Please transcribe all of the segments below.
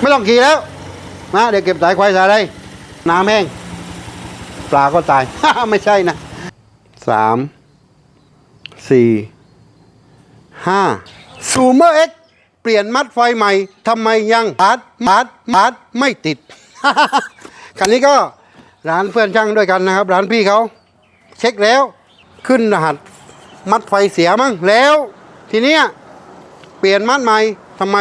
ไม่ต้องขี่แล้วนะเดี๋ยวเก็บสายควายสายอะไรน้ำแห้งปลาก็ตาย ไม่ใช่นะสามสี่ห้าซูเมอร์เอ็กเปลี่ยนมัดไฟใหม่ทำไมยังมัดมัดมัดไม่ติด คันนี้ก็ร้านเพื่อนช่างด้วยกันนะครับ ร้านพี่เขา เช็คแล้ว ขึ้นรหัสมัดไฟเสียมั้งแล้ว ทีเนี้ยเปลี่ยนมัดใหม่ทำไม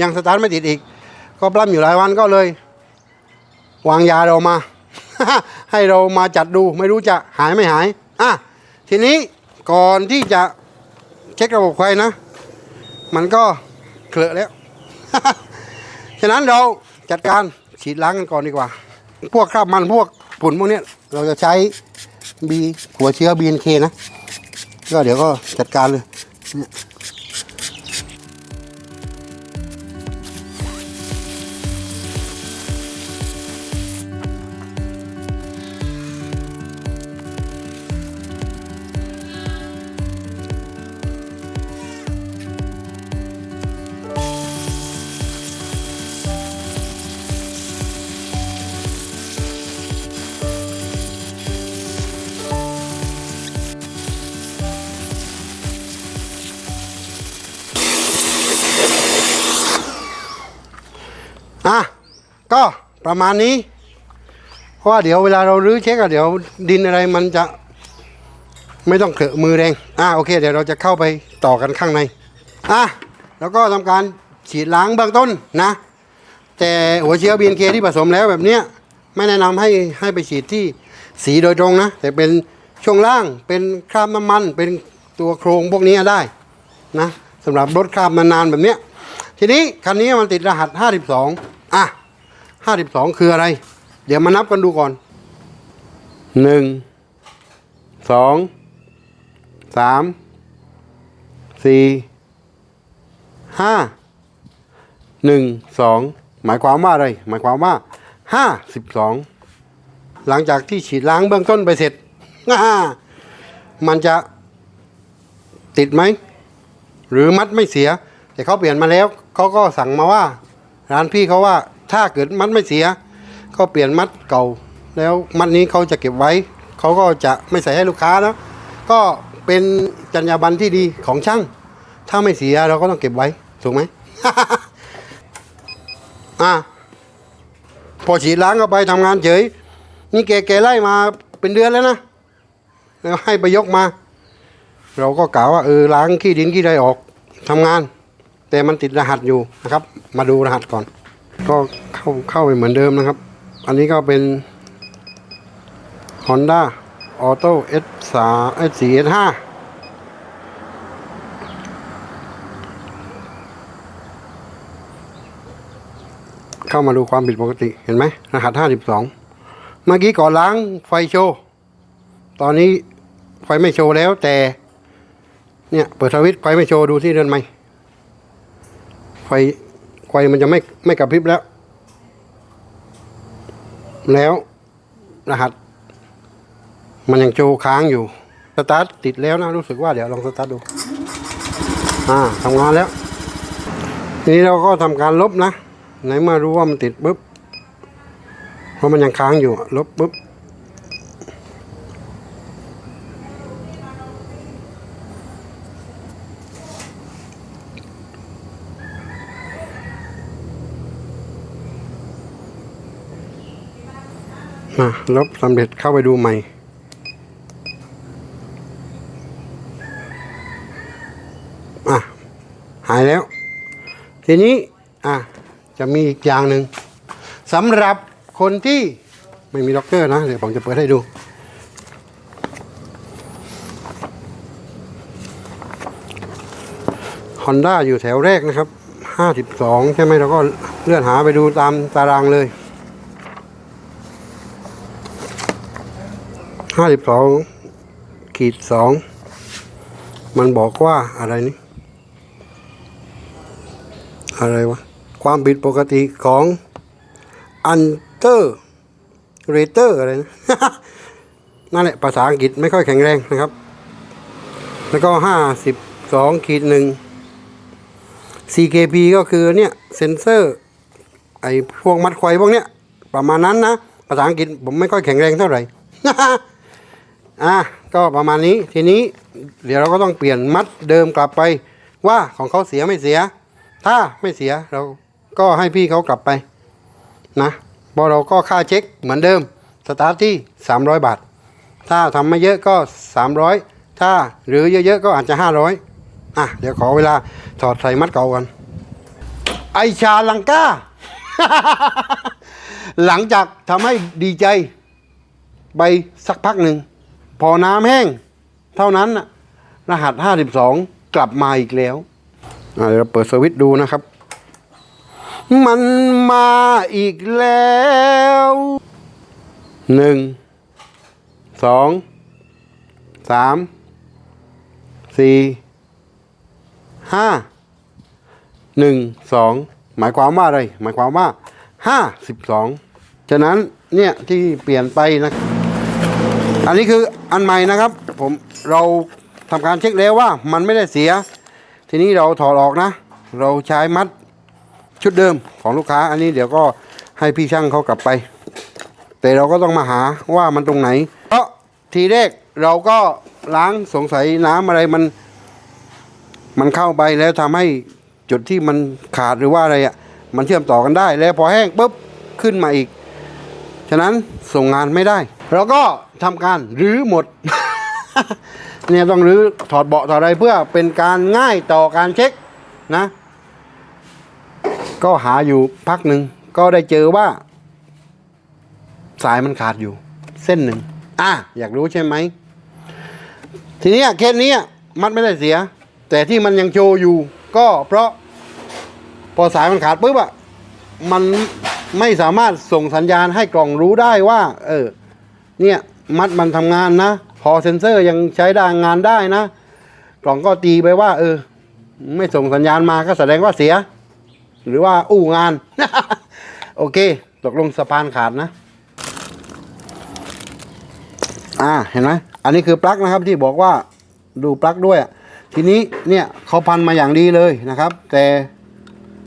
ยังสตาร์ทไม่ติดอีก ก็ปล้ำอยู่หลายวันก็เลย วางยาเรามา ให้เรามาจัดดูไม่รู้จะหายไม่หายอะทีนี้ก่อนที่จะเช็คระบบไฟนะ มันก็เคลอะแล้ว ฉะนั้นเราจัดการฉีดล้างกันก่อนดีกว่า พวกคราบมันพวกฝุ่นพวกเนี้ยเราจะใช้บีหัวเชื้อ BNK นะ ก็เดี๋ยวก็จัดการเลย ก็ประมาณนี้ เพราะว่าเดี๋ยวเวลาเรารื้อเช็คอะเดี๋ยวดินอะไรมันจะไม่ต้องเขอะมือแรงอะโอเค เดี๋ยวเราจะเข้าไปต่อกันข้างในอะแล้วก็ทำการฉีดล้างเบื้องต้นนะ แต่หัวเชื้อ BNK ที่ผสมแล้วแบบเนี้ยไม่แนะนำให้ให้ไปฉีดที่สีโดยตรงนะ แต่เป็นช่วงล่างเป็นคราบน้ำมัน เป็นตัวโครงพวกนี้ได้นะสำหรับรถคราบนานๆแบบเนี้ยทีนี้คันนี้มันติดรหัส 52 อะ 52คืออะไร เดี๋ยวมานับกันดูก่อน1 2 3 4 5 1 2หมายความว่าอะไร หมายความว่า52หลังจากที่ฉีดล้างเบื้องต้นไปเสร็จมันจะติดไหม หรือมัดไม่เสีย แต่เขาเปลี่ยนมาแล้วเขาก็สั่งมาว่า ร้านพี่เขาว่า ถ้าเกิดมัดไม่เสีย ก็เปลี่ยนมัดเก่า แล้วมัดนี้เขาจะเก็บไว้ เขาก็จะไม่ใส่ให้ลูกค้าแล้วก็เป็นจรรยาบรรณที่ดีของช่าง ถ้าไม่เสียเราก็ต้องเก็บไว้ถูกไหมอะพอฉีดล้างเข้าไปทำงานเฉย นี่แกแกไล่มาเป็นเดือนแล้วนะแล้วให้ไปยกมา เราก็กล่าวว่าเออล้างขี้ดินขี้ใดออกทำงาน แต่มันติดรหัสอยู่นะครับ มาดูรหัสก่อน ก็เข้าเข้าไปเหมือนเดิมนะครับ อันนี้ก็เป็น Honda Auto S3 S4 S5 เข้ามาดูความผิดปกติเห็นไหมรหัส 52 เมื่อกี้ก่อนล้างไฟโชว์ ตอนนี้ไฟไม่โชว์แล้วแต่ เนี่ย เปิดสวิตช์ไฟไม่โชว์ดูที่เดินไหมไฟ ไฟมันจะไม่ไม่กระพริบแล้ว แล้วรหัส มันยังโชว์ค้างอยู่ สตาร์ทติดแล้วนะรู้สึกว่าเดี๋ยวลองสตาร์ทดู อ่าทำงานแล้วทีนี้เราก็ทำการลบนะ ไหนมารู้ว่ามันติดปุ๊บ เพราะมันยังค้างอยู่ ลบปุ๊บ มาลบสำเร็จเข้าไปดูใหม่ อะ หายแล้ว ทีนี้ อะ จะมีอีกอย่างหนึ่งสำหรับคนที่ไม่มีล็อกเกอร์นะ เดี๋ยวผมจะเปิดให้ดู Honda อยู่แถวแรกนะครับ 52 ใช่ไหมเราก็เลื่อนหาไปดูตามตารางเลย ห้าสิบสองขีดสองมันบอกว่าอะไรนี่ อะไรวะ ความผิดปกติของอันเตอร์เรเตอร์อะไรนะ นั่นแหละภาษาอังกฤษไม่ค่อยแข็งแรงนะครับ แล้วก็ห้าสิบสองขีดหนึ่ง CKP ก็คือเนี่ยเซนเซอร์ไอ้พวกมัดไขวพวกเนี้ย ประมาณนั้นนะ ภาษาอังกฤษผมไม่ค่อยแข็งแรงเท่าไหร่ อะก็ประมาณนี้ทีนี้เดี๋ยวเราก็ต้องเปลี่ยนมัดเดิมกลับไป ว่าของเขาเสียไม่เสีย ถ้าไม่เสียเราก็ให้พี่เขากลับไปนะพอเราก็ค่าเช็คเหมือนเดิมสตาร์ทที่ 300 บาท ถ้าทำไม่เยอะก็ 300 ถ้าหรือเยอะๆก็อาจจะ 500อะเดี๋ยวขอเวลาถอดใส่มัดเก่ากันไอชาลังกาหลังจากทำให้ดีใจไปสักพักหนึ่ง พอน้ำแห้ง เท่านั้นนะรหัส 52 กลับมาอีกแล้วเดี๋ยวเราเปิดสวิตช์ดูนะครับ มันมาอีกแล้วหนึ่งสองสามสี่ห้าหนึ่งสองหมายความว่าอะไร หมายความว่าห้าสิบสองฉะนั้นเนี่ยที่เปลี่ยนไปนะ อันนี้คือ อันใหม่นะครับ ผมเราทำการเช็คแล้วว่ามันไม่ได้เสีย ทีนี้เราถอดออกนะ เราใช้มัดชุดเดิมของลูกค้า อันนี้เดี๋ยวก็ให้พี่ช่างเขากลับไป แต่เราก็ต้องมาหาว่ามันตรงไหน เพราะทีแรกเราก็ล้างสงสัยน้ำอะไรมัน มันเข้าไปแล้วทำให้จุดที่มันขาดหรือว่าอะไรอะ่ะมันเชื่อมต่อกันได้ แล้วพอแห้งปุ๊บขึ้นมาอีก ฉะนั้นส่งงานไม่ได้ เราก็ทำการรื้อหมด เนี่ยต้องรื้อถอดเบาะถอดอะไรเพื่อเป็นการง่ายต่อการเช็คนะ ก็หาอยู่พักหนึ่งก็ได้เจอว่า สายมันขาดอยู่ เส้นหนึ่งอะอยากรู้ใช่ไหม ทีนี้เคสนี้มัดไม่ได้เสีย แต่ที่มันยังโชว์อยู่ ก็เพราะ พอสายมันขาดปุ๊บอะมันไม่สามารถส่งสัญญาณให้กล่องรู้ได้ว่า เออ เนี่ยมัดมันทำงานนะ พอเซ็นเซอร์ยังใช้ได้งานได้นะ กล่องก็ตีไปว่า เออ ไม่ส่งสัญญาณมาก็แสดงว่าเสีย หรือว่าอู้งาน โอเค ตกลงสะพานขาดนะ อ่าเห็นไหมอันนี้คือปลั๊กนะครับที่บอกว่าดูปลั๊กด้วยทีนี้เนี่ยเขาพันมาอย่างดีเลยนะครับ แต่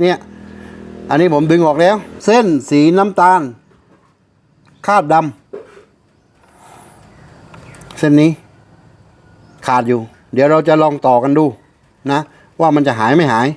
เนี่ยอันนี้ผมดึงออกแล้ว เส้นสีน้ำตาล คาดดำ เส้นนี้ขาดอยู่ เดี๋ยวเราจะลองต่อกันดูนะ ว่ามันจะหายไม่หาย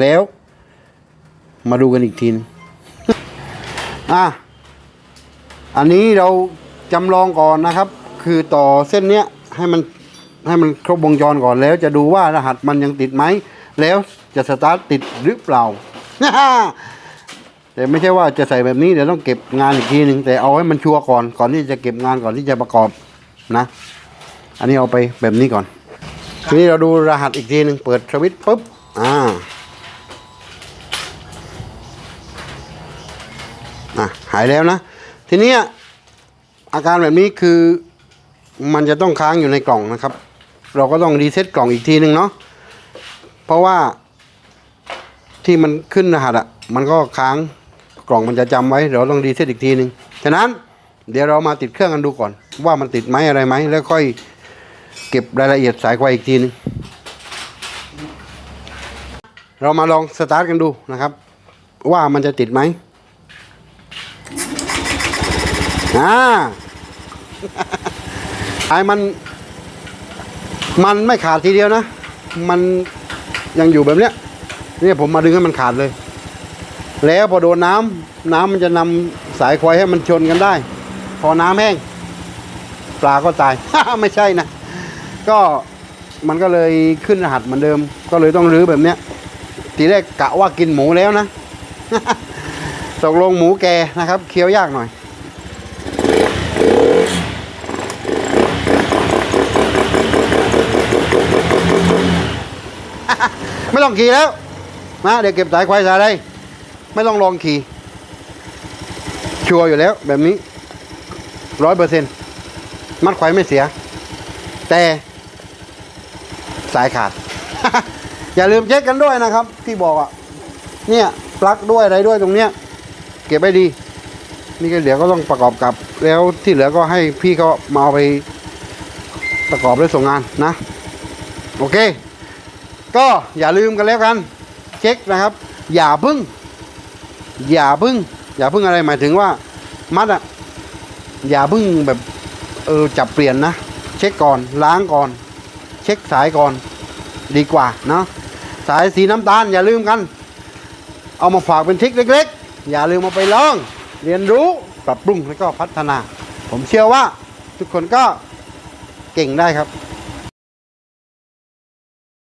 แล้ว มาดูกันอีกทีนอะอันนี้เราจำลองก่อนนะครับ คือต่อเส้นเนี้ยให้มันให้มันครบวงจรก่อนแล้ว จะดูว่ารหัสมันยังติดไหม แล้วจะสตาร์ทติดหรือเปล่าแต่ไม่ใช่ว่าจะใส่แบบนี้เดี๋ยวต้องเก็บงานอีกทีหนึ่งแต่เอาให้มันชัวร์ก่อนก่อนที่จะเก็บงานก่อนที่จะประกอบ นะ อันนี้เอาไปแบบนี้ก่อน ทีนี้เราดูรหัสอีกทีหนึ่งเปิดสวิตช์ปุ๊บ อ่าอะหายแล้วนะ ทีเนี้ยอาการแบบนี้คือมันจะต้องค้างอยู่ในกล่องนะครับ เราก็ต้องรีเซ็ตกล่องอีกทีหนึ่งเนาะเพราะว่าที่มันขึ้นรหัสอะ่ะมันก็ค้างกล่องมันจะจำไว้ เราต้องรีเซ็ตอีกทีหนึ่งฉะนั้นเดี๋ยวเรามาติดเครื่องกันดูก่อน ว่ามันติดไหมอะไรไหมแล้วค่อยเก็บรายละเอียดสายไฟอีกทีนึงเรามาลองสตาร์ทกันดูนะครับ ว่ามันจะติดไหมอ่าไอ้มันมันไม่ขาดทีเดียวนะ มันยังอยู่แบบเนี้ยเนี่ยผมมาดึงให้มันขาดเลย แล้วพอโดนน้ำน้ำมันจะนำสายควายให้มันชนกันได้ พอน้ำแห้ง ปลาก็ตาย ไม่ใช่นะ ก็มันก็เลยขึ้นรหัสเหมือนเดิม ก็เลยต้องรื้อแบบเนี้ย ทีแรกกะว่ากินหมูแล้วนะตกลงหมูแกนะครับ เคี้ยวยากหน่อย ไม่ต้องขี่แล้วนะเดี๋ยวเก็บสายควายสายอะไรไม่ต้องลองขี่ชัวร์อยู่แล้วแบบนี้ร้อยเปอร์เซ็นต์ มัดควายไม่เสีย แต่สายขาด อย่าลืมเช็คกันด้วยนะครับ ที่บอกอะ เนี่ยปลั๊กด้วยอะไรด้วยตรงเนี้ย เก็บไว้ดี นี่ก็เดี๋ยวก็ต้องประกอบกับ แล้วที่เหลือก็ให้พี่เขามาเอาไปประกอบและส่งงานนะ โอเค ก็อย่าลืมกันแล้วกัน เช็คนะครับ อย่าพึ่ง อย่าพึ่ง อย่าพึ่งอะไรหมายถึงว่า มัดอะ อย่าพึ่งแบบ เออจับเปลี่ยนนะ เช็คก่อนล้างก่อน เช็คสายก่อนดีกว่าเนาะสายสีน้ำตาลอย่าลืมกัน เอามาฝากเป็นทริคเล็ก ๆ อย่าลืมมาไปลอง เรียนรู้ปรับปรุงแล้วก็พัฒนา ผมเชื่อว่าทุกคนก็เก่งได้ครับ